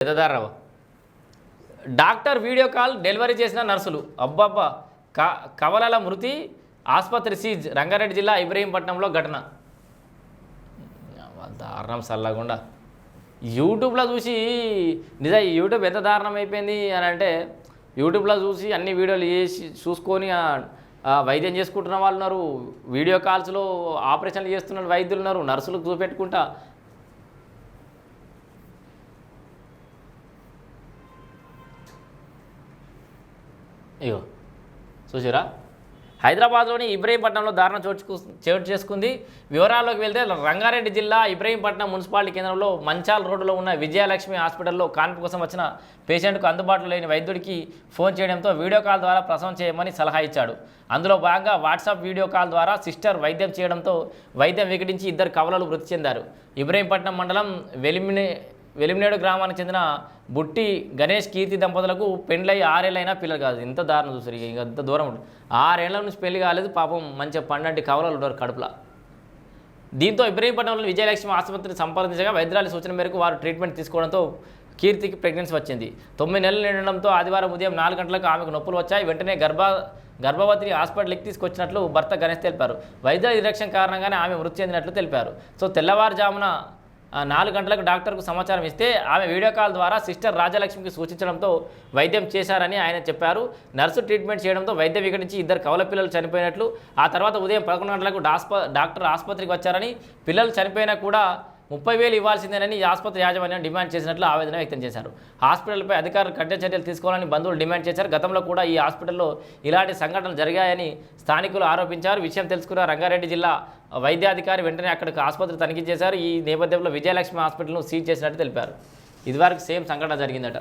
పెద్దదారావు. Doctor video call delivery చేసిన నర్సులు అబ్బబ్బా క కవలల మృతి ఆసుపత్రి సీజ్ రంగారెడ్డి జిల్లా ఇబ్రహీంపట్నంలో ఘటన. దారుణం సల్లకుండా యూట్యూబ్లో చూసి నిజ యూట్యూబ్ ఎంత దారుణం అయిపోయింది అని అంటే యూట్యూబ్లో చూసి అన్ని వీడియోలు చేసి చూసుకొని వైద్యం చేసుకుంటున్న వాళ్ళు ఉన్నారు. వీడియో కాల్స్లో ఆపరేషన్లు చేస్తున్న వైద్యులు ఉన్నారు. నర్సులకు చూపెట్టుకుంటా అయ్యో చూసారా హైదరాబాద్లోని ఇబ్రహీంపట్నంలో దారుణం చోటు చోటు చేసుకుంది. వివరాల్లోకి వెళ్తే రంగారెడ్డి జిల్లా ఇబ్రహీంపట్నం మున్సిపాలిటీ కేంద్రంలో మంచాల్ రోడ్డులో ఉన్న విజయలక్ష్మి హాస్పిటల్లో కాన్పు కోసం వచ్చిన పేషెంట్కు అందుబాటులో లేని వైద్యుడికి ఫోన్ చేయడంతో వీడియో కాల్ ద్వారా ప్రసవం చేయమని సలహా ఇచ్చాడు. అందులో భాగంగా వాట్సాప్ వీడియో కాల్ ద్వారా సిస్టర్ వైద్యం చేయడంతో వైద్యం వికటించి ఇద్దరు కవలలు మృతి చెందారు. ఇబ్రహీంపట్నం మండలం వెలిమినే వెలిమినేడు గ్రామానికి చెందిన బుట్టి గణేష్ కీర్తి దంపతులకు పెండ్లై ఆరేళ్ళైనా పిల్లలు కాదు. ఇంత దారుణం చూసారు ఇక ఇంత దూరం ఉంటుంది. ఆరేళ్ళ నుంచి పెళ్ళి కాలేదు. పాపం మంచిగా పన్నెండు కవలలు ఉన్నారు కడుపులో. దీంతో ఇబ్రహీంపట్నంలో విజయలక్ష్మి ఆసుపత్రిని సంప్రదించగా వైద్యురాలి సూచన మేరకు వారు ట్రీట్మెంట్ తీసుకోవడంతో కీర్తికి ప్రెగ్నెన్సీ వచ్చింది. తొమ్మిది నెలలు నిండడంతో ఆదివారం ఉదయం నాలుగు గంటలకు ఆమెకు నొప్పులు వచ్చాయి. వెంటనే గర్భ గర్భవతిని హాస్పిటల్కి తీసుకొచ్చినట్లు భర్త గణేష్ తెలిపారు. వైద్య నిర్లక్ష్యం కారణంగానే ఆమె మృతి చెందినట్లు తెలిపారు. సో తెల్లవారుజామున నాలుగు గంటలకు డాక్టర్కు సమాచారం ఇస్తే ఆమె వీడియో కాల్ ద్వారా సిస్టర్ రాజలక్ష్మికి సూచించడంతో వైద్యం చేశారని ఆయన చెప్పారు. నర్సు ట్రీట్మెంట్ చేయడంతో వైద్యం వికటించి ఇద్దరు కవల పిల్లలు చనిపోయినట్లు ఆ తర్వాత ఉదయం పదకొండు గంటలకు డాక్టర్ ఆసుపత్రికి వచ్చారని పిల్లలు చనిపోయినా కూడా ముప్పై వేలు ఇవ్వాల్సిందేనని ఆసుపత్రి యాజమాన్యం డిమాండ్ చేసినట్లు ఆవేదన వ్యక్తం చేశారు. హాస్పిటల్పై అధికారులు కఠిన చర్యలు తీసుకోవాలని బంధువులు డిమాండ్ చేశారు. గతంలో కూడా ఈ హాస్పిటల్లో ఇలాంటి సంఘటనలు జరిగాయని స్థానికులు ఆరోపించారు. విషయం తెలుసుకున్న రంగారెడ్డి జిల్లా వైద్యాధికారి వెంటనే అక్కడికి ఆసుపత్రి తనిఖీ చేశారు. ఈ నేపథ్యంలో విజయలక్ష్మి హాస్పిటల్ను సీజ్ చేసినట్టు తెలిపారు. ఇదివరకు సేమ్ సంఘటన జరిగిందట.